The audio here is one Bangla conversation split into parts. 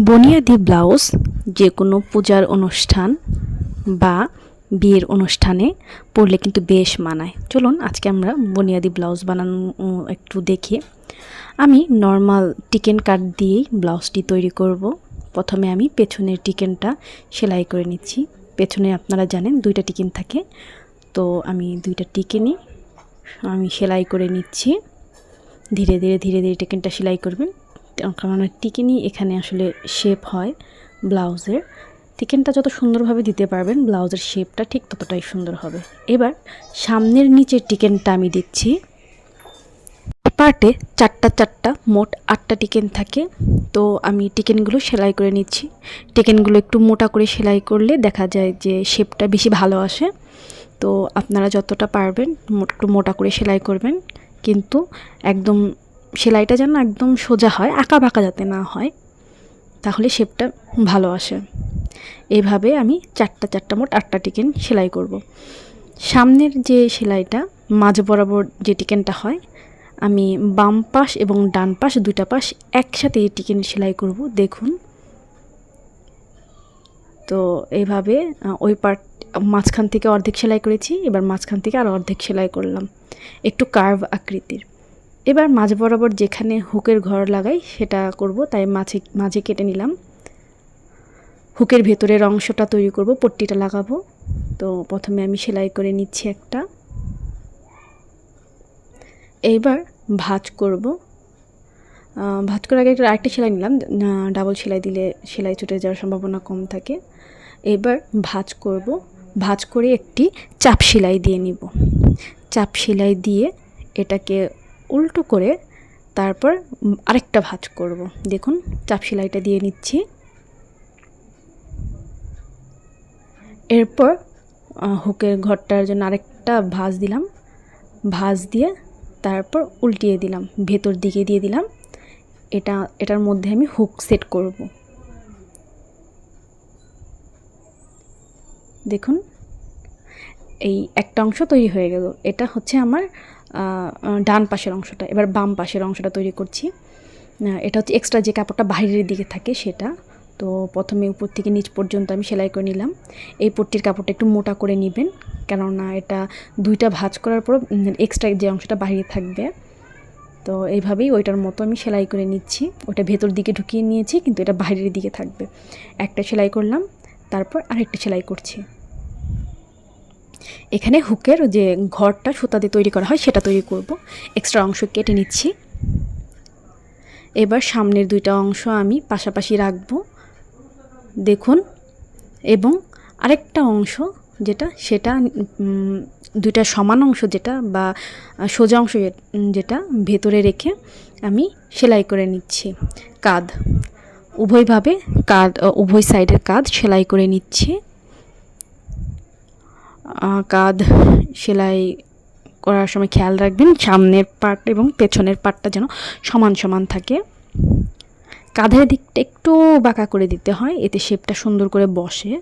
বুনিয়াদি ব্লাউজ যে কোনো পূজার অনুষ্ঠান বা বিয়ের অনুষ্ঠানে পরলে কিন্তু বেশ মানায়। চলুন আজকে আমরা বুনিয়াদি ব্লাউজ বানানো একটু দেখি। আমি নর্মাল টিকেন কাট দিয়েই ব্লাউজটি তৈরি করব। প্রথমে আমি পেছনের টিকেনটা সেলাই করে নিচ্ছি। পেছনে আপনারা জানেন দুইটা টিকেন থাকে। তো আমি দুইটা টিকেনই আমি সেলাই করে নিচ্ছি। ধীরে ধীরে ধীরে ধীরে টিকেনটা সেলাই করবেন। কারণ টিকেনই এখানে আসলে শেপ হয় ব্লাউজের। টিকেনটা যত সুন্দরভাবে দিতে পারবেন, ব্লাউজের শেপটা ঠিক ততটাই সুন্দর হবে। এবার সামনের নিচের টিকেনটা আমি দিচ্ছি। পার্টে চারটা চারটা, মোট আটটা টিকেন থাকে। তো আমি টিকেনগুলো সেলাই করে নিচ্ছি। টিকেনগুলো একটু মোটা করে সেলাই করলে দেখা যায় যে শেপটা বেশি ভালো আসে। তো আপনারা যতটা পারবেন একটু মোটা করে সেলাই করবেন। কিন্তু একদম সেলাইটা যেন একদম সোজা হয় আঁকা বাঁকা যাতে না হয়, তাহলে শেপটা ভালো আসে। এভাবে আমি চারটা চারটা মোট আটটা টিকেন সেলাই করব। সামনের যে সেলাইটা, মাঝ বরাবর যে টিকেনটা হয়, আমি বাম পাশ এবং ডান পাশ দুইটা পাশ একসাথে এই টিকেন সেলাই করব। দেখুন। তো এইভাবে ওই পার্ট, মাঝখান থেকে অর্ধেক সেলাই করেছি, এবার মাঝখান থেকে আর অর্ধেক সেলাই করলাম। একটু কার্ভ আকৃতির। এবার মাঝ বরাবর যেখানে হুকের ঘর লাগাই, সেটা করব। তাই মাঝে মাঝে কেটে নিলাম। হুকের ভেতরের অংশটা তৈরি করব, পট্টিটা লাগাবো। তো প্রথমে আমি সেলাই করে নিচ্ছি একটা। এইবার ভাঁজ করব। ভাঁজ করার আগে একটা আরেকটা সেলাই নিলাম। ডাবল সেলাই দিলে সেলাই ছুটে যাওয়ার সম্ভাবনা কম থাকে। এবার ভাঁজ করব। ভাঁজ করে একটি চাপ সেলাই দিয়ে নিব। চাপ সেলাই দিয়ে এটাকে উল্টো করে তারপর আরেকটা ভাঁজ করব। দেখুন, চাপ সেলাইটা দিয়ে নিচ্ছি। এরপর হুকের ঘরটার জন্য আরেকটা ভাঁজ দিলাম। ভাঁজ দিয়ে তারপর উল্টিয়ে দিলাম, ভেতর দিকে দিয়ে দিলাম। এটা, এটার মধ্যে আমি হুক সেট করব। দেখুন, এই একটা অংশ তৈরি হয়ে গেল। এটা হচ্ছে আমার ডান পাশের অংশটা, এবার বাম পাশের অংশটা তৈরি করছি। এটা হচ্ছে এক্সট্রা যে কাপড়টা বাইরের দিকে থাকে সেটা। তো প্রথমে উপর থেকে নিচ পর্যন্ত আমি সেলাই করে নিলাম। এই পট্টির কাপড়টা একটু মোটা করে নেবেন, কেননা এটা দুইটা ভাঁজ করার পর এক্সট্রা যে অংশটা বাইরে থাকবে। তো এইভাবেই ওইটার মতো আমি সেলাই করে নিচ্ছি। ওটা ভেতর দিকে ঢুকিয়ে নিয়েছি, কিন্তু এটা বাইরের দিকে থাকবে। একটা সেলাই করলাম, তারপর আরেকটা সেলাই করছি। এখানে হুকের যে ঘরটা সুতা দিয়ে তৈরি করা হয়, সেটা তৈরি করব। এক্সট্রা অংশ কেটে নিচ্ছি। এবার সামনের দুইটা অংশ আমি পাশাপাশি রাখব। দেখুন, এবং আরেকটা অংশ যেটা, সেটা দুইটা সমান অংশ যেটা বা সোজা অংশ যেটা ভেতরে রেখে আমি সেলাই করে নিচ্ছি। কাঁধ, উভয়ভাবে কাঁধ, উভয় সাইডের কাঁধ সেলাই করে নিচ্ছি। কাঁধ সেলাই করার সময় খেয়াল রাখবেন, সামনের পার্ট এবং পেছনের পার্টটা যেন সমান সমান থাকে। কাঁধের দিকটা একটু বাঁকা করে দিতে হয়, এতে শেপটা সুন্দর করে বসে।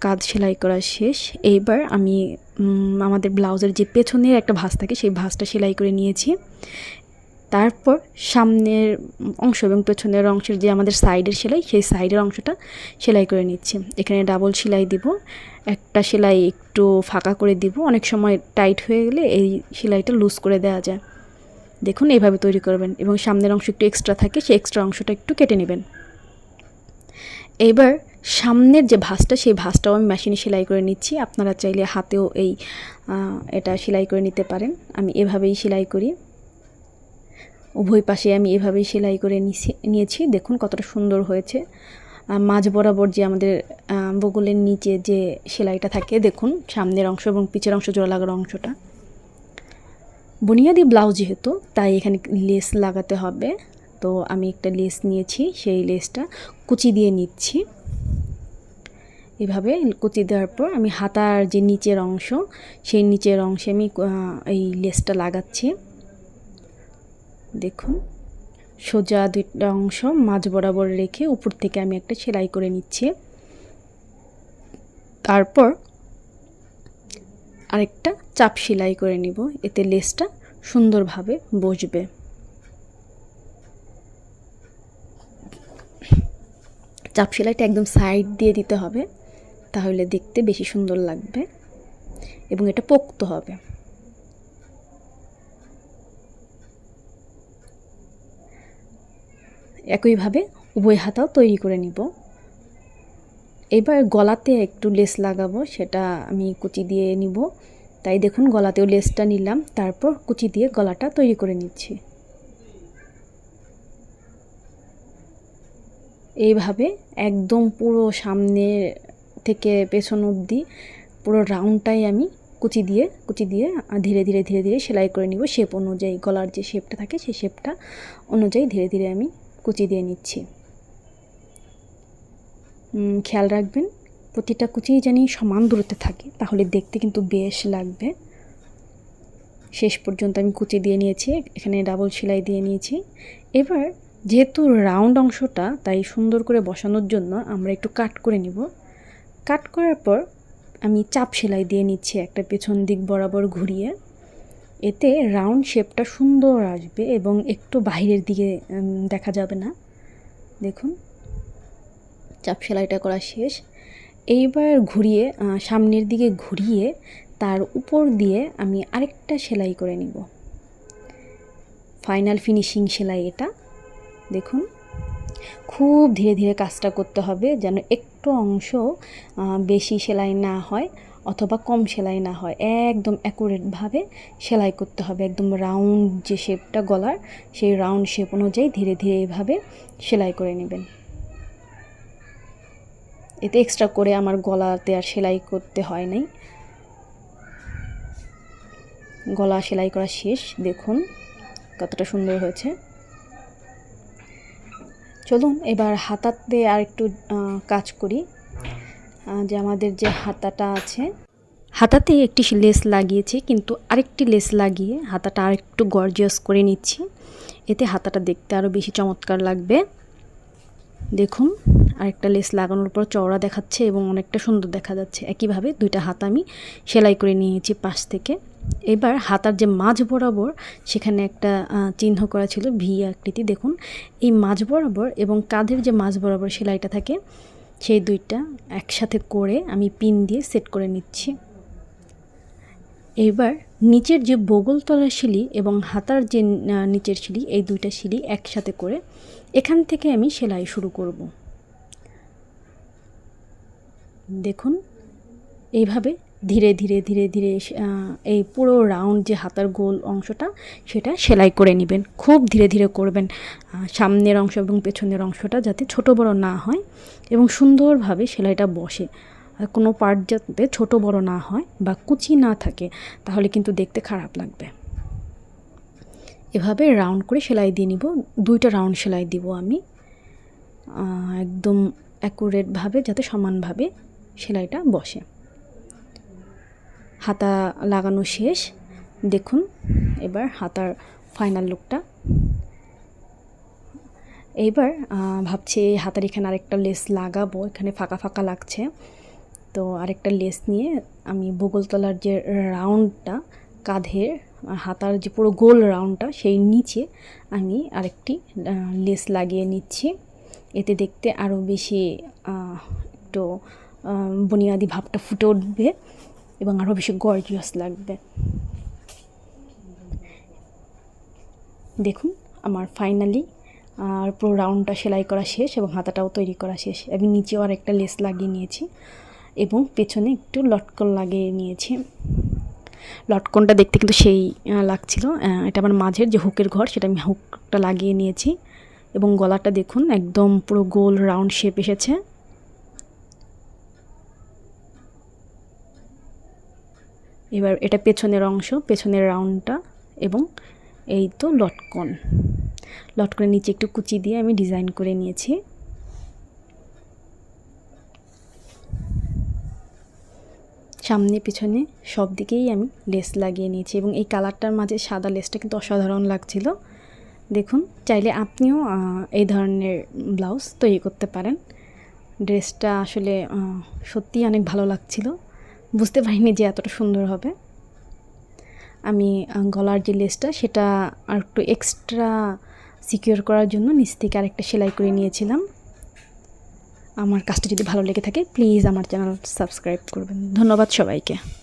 কাঁধ সেলাই করা শেষ। এইবার আমি আমাদের ব্লাউজের যে পেছনের একটা ভাঁজ থাকে, সেই ভাঁজটা সেলাই করে নিয়েছি। তারপর সামনের অংশ এবং পেছনের অংশের যে আমাদের সাইডের সেলাই, সেই সাইডের অংশটা সেলাই করে নিচ্ছি। এখানে ডাবল সেলাই দিব, একটা সেলাই একটু ফাঁকা করে দিব। অনেক সময় টাইট হয়ে গেলে এই সেলাইটা লুজ করে দেওয়া যায়। দেখুন, এইভাবে তৈরি করবেন এবং সামনের অংশ একটু এক্সট্রা থাকে, সেই এক্সট্রা অংশটা একটু কেটে নেবেন। এবার সামনের যে ভাঁজটা, সেই ভাঁজটাও আমি মেশিনে সেলাই করে নিচ্ছি। আপনারা চাইলে হাতেও এই এটা সেলাই করে নিতে পারেন। আমি এভাবেই সেলাই করি। উভয় পাশে আমি এভাবেই সেলাই করে নিয়েছি। দেখুন কতটা সুন্দর হয়েছে। মাঝ বরাবর যে আমাদের বগলের নিচে যে সেলাইটা থাকে, দেখুন, সামনের অংশ এবং পিছের অংশ জোড়া লাগার অংশটা। বুনিয়াদি ব্লাউজ যেহেতু, তাই এখানে লেস লাগাতে হবে। তো আমি একটা লেস নিয়েছি, সেই লেসটা কুচি দিয়ে নিচ্ছি। এভাবে কুচি দেওয়ার পর আমি হাতার যে নিচের অংশ, সেই নিচের অংশে আমি এই লেসটা লাগাচ্ছি। দেখুন। সোজা দুইটা অংশ মাঝ বরাবর রেখে উপর থেকে আমি একটা সেলাই করে নিচ্ছি। তারপর আরেকটা চাপ সেলাই করে নিব, এতে লেসটা সুন্দরভাবে বসবে। চাপ সেলাইটা একদম সাইড দিয়ে দিতে হবে, তাহলে দেখতে বেশি সুন্দর লাগবে এবং এটা পোক্ত হবে। একইভাবে উভয় হাতাও তৈরি করে নিব। এবার গলাতে একটু লেস লাগাবো, সেটা আমি কুচি দিয়ে নিব। তাই দেখুন, গলাতেও লেসটা নিলাম, তারপর কুচি দিয়ে গলাটা তৈরি করে নিচ্ছি। এইভাবে একদম পুরো সামনে থেকে পেছন অবধি পুরো রাউন্ডটাই আমি কুচি দিয়ে কুচি দিয়ে ধীরে ধীরে ধীরে ধীরে সেলাই করে নিব। শেপ অনুযায়ী, গলার যে শেপটা থাকে, সেই শেপটা অনুযায়ী ধীরে ধীরে আমি কুচি দিয়ে নিচ্ছি। খেয়াল রাখবেন, প্রতিটা কুচি জানি সমান দূরত্বে থাকে, তাহলে দেখতে কিন্তু বেশ লাগবে। শেষ পর্যন্ত আমি কুচি দিয়ে নিয়েছি, এখানে ডাবল সেলাই দিয়ে নিয়েছি। এবার যেহেতু রাউন্ড অংশটা, তাই সুন্দর করে বসানোর জন্য আমরা একটু কাট করে নিব। কাট করার পর আমি চাপ সেলাই দিয়ে নিচ্ছি একটা পেছন দিক বরাবর ঘুরিয়ে। এতে রাউন্ড শেপটা সুন্দর আসবে এবং একটু বাইরের দিকে দেখা যাবে না। দেখুন, চাপ সেলাইটা করা শেষ। এইবার ঘুরিয়ে সামনের দিকে ঘুরিয়ে তার উপর দিয়ে আমি আরেকটা সেলাই করে নিব। ফাইনাল ফিনিশিং সেলাই এটা। দেখুন, খুব ধীরে ধীরে কাজটা করতে হবে যেন একটু অংশ বেশি সেলাই না হয়। অথবা কম সেলাই না হয়, একদম অ্যাকুরেটভাবে সেলাই করতে হবে। একদম রাউন্ড যে শেপটা গলার, সেই রাউন্ড শেপ অনুযায়ী ধীরে ধীরে এভাবে সেলাই করে নেবেন। এতে এক্সট্রা করে আমার গলাতে আর সেলাই করতে হয় নাই। গলা সেলাই করা শেষ, দেখুন কতটা সুন্দর হয়েছে। চলুন এবার হাতাতে আর একটু কাজ করি। যে আমাদের যে হাতাটা আছে, হাতাতে একটি লেস লাগিয়েছি, কিন্তু আরেকটি লেস লাগিয়ে হাতাটা আরেকটু গর্জিয়াস করে নিচ্ছি। এতে হাতাটা দেখতে আরও বেশি চমৎকার লাগবে। দেখুন, আরেকটা লেস লাগানোর পর চওড়া দেখাচ্ছে এবং অনেকটা সুন্দর দেখা যাচ্ছে। একইভাবে দুইটা হাতা আমি সেলাই করে নিয়েছি পাশ থেকে। এবার হাতার যে মাঝ বরাবর সেখানে একটা চিহ্ন করা ছিল ভি আকৃতি। দেখুন, এই মাঝ বরাবর এবং কাঁধের যে মাঝ বরাবর সেলাইটা থাকে সেই দুইটা একসাথে করে আমি পিন দিয়ে সেট করে নিচ্ছি। এবার নিচের যে বগলতলার শিলি এবং হাতার যে নিচের শিলি এই দুইটা শিলি একসাথে করে এখান থেকে আমি সেলাই শুরু করব। দেখুন, এইভাবে ধীরে ধীরে ধীরে ধীরে এই পুরো রাউন্ড যে হাতার গোল অংশটা, সেটা সেলাই করে নেবেন। খুব ধীরে ধীরে করবেন সামনের অংশ এবং পেছনের অংশটা যাতে ছোট বড় না হয় এবং সুন্দরভাবে সেলাইটা বসে। আর কোনো পার্ট যাতে ছোট বড় না হয় বা কুচি না থাকে, তাহলে কিন্তু দেখতে খারাপ লাগবে। এভাবে রাউন্ড করে সেলাই দিয়ে নিব। দুইটা রাউন্ড সেলাই দিব আমি। একদম অ্যাকুরেটভাবে যাতে সমানভাবে সেলাইটা বসে। হাতা লাগানো শেষ। দেখুন, এবার হাতার ফাইনাল লুকটা এইবার ভাবছি হাতার এখানে আরেকটা লেস লাগাবো। এখানে ফাঁকা ফাঁকা লাগছে। তো আরেকটা লেস নিয়ে আমি বগলতলার যে রাউন্ডটা কাঁধের হাতার যে পুরো গোল রাউন্ডটা সেই নিচে আমি আরেকটি লেস লাগিয়ে নিচ্ছি। এতে দেখতে আরও বেশি একটু বুনিয়াদি ভাবটা ফুটে উঠবে। এবং আরও বেশি গর্জিয়াস লাগবে। দেখুন, আমার ফাইনালি আর পুরো রাউন্ডটা সেলাই করা শেষ এবং হাতাটাও তৈরি করা শেষ। আমি নিচেও আর একটা লেস লাগিয়ে নিয়েছি এবং পেছনে একটু লটকন লাগিয়ে নিয়েছি। লটকনটা দেখতে কিন্তু সেই লাগছিল। এটা আমার মাঝের যে হুকের ঘর, সেটা আমি হুকটা লাগিয়ে নিয়েছি। এবং গলাটা দেখুন, একদম পুরো গোল রাউন্ড শেপ এসেছে। এবার এটা পেছনের অংশ, পেছনের রাউন্ডটা এবং এই তো লটকন। লটকনের নিচে একটু কুচি দিয়ে আমি ডিজাইন করে নিয়েছি। সামনে, পিছনে সব দিকেই আমি লেস লাগিয়ে নিয়েছি এবং এই কালারটার মাঝে সাদা লেসটা কিন্তু অসাধারণ লাগছিল। দেখুন, চাইলে আপনিও এই ধরনের ব্লাউজ তৈরি করতে পারেন। ড্রেসটা আসলে সত্যিই অনেক ভালো লাগছিল। বুঝতে পারিনি যে এতটা সুন্দর হবে। আমি গলার যে লেসটা, সেটা আর একটু এক্সট্রা সিকিওর করার জন্য নিচ থেকে আরেকটা সেলাই করে নিয়েছিলাম। আমার কাজটা যদি ভালো লেগে থাকে প্লিজ আমার চ্যানেল সাবস্ক্রাইব করবেন। ধন্যবাদ সবাইকে।